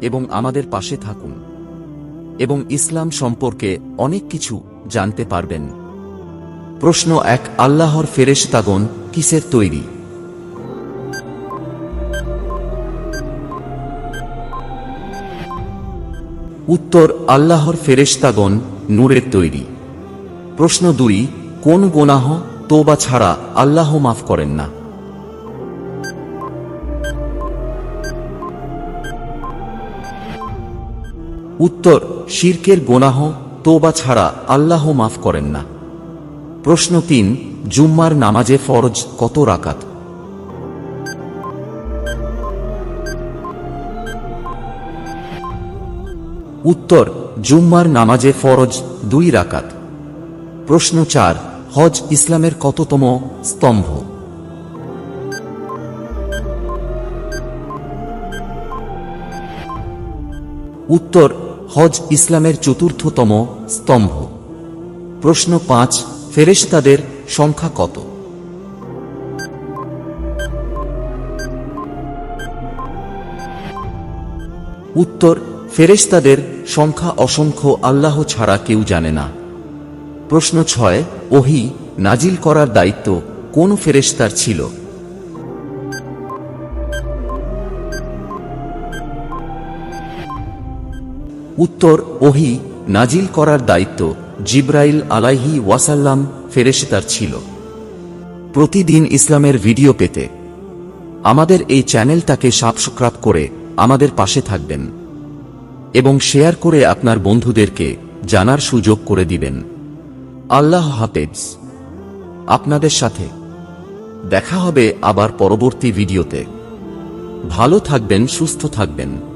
এবং আমাদের পাশে থাকুন। এবং ইসলাম সম্পর্কে অনেক কিছু জানতে পারবেন। প্রশ্ন এক, আল্লাহর ফেরেশতাগণ কিসের তৈরি? উত্তর, আল্লাহর ফেরেশতাগণ নূরের তৈরি। প্রশ্ন দুই, কোন গোনাহ তোবা ছাড়া আল্লাহ মাফ করেন না? উত্তর, শিরকের গোনাহ, তোবা ছাড়া আল্লাহ মাফ করেন না। প্রশ্ন তিন, জুম্মার নামাজে ফরজ কত রাকাত? উত্তর, জুম্মার নামাজে ফরজ দুই রাকাত। প্রশ্ন চার, হজ ইসলামের কততম স্তম্ভ? উত্তর হজ ইসলামের চতুর্থতম স্তম্ভ। প্রশ্ন পাঁচ, ফেরেশতাদের সংখ্যা কত? উত্তর, ফেরেশতাদের সংখ্যা অসংখ্য, আল্লাহ ছাড়া কেউ জানে না। প্রশ্ন ছয়, ওহি নাজিল করার দায়িত্ব কোন ফেরেশতার ছিল? উত্তর ওহি নাজিল করার দায়িত্ব জিব্রাইল আলাইহি ওয়াসাল্লাম ফেরেশতার ছিল। প্রতিদিন ইসলামের ভিডিও পেতে আমাদের এই চ্যানেলটাকে সাবস্ক্রাইব করে আমাদের পাশে থাকবেন এবং শেয়ার করে আপনার বন্ধুদেরকে জানার সুযোগ করে দিবেন। আল্লাহ হাফেজ। আপনাদের সাথে দেখা হবে আবার পরবর্তী ভিডিওতে। ভালো থাকবেন, সুস্থ থাকবেন।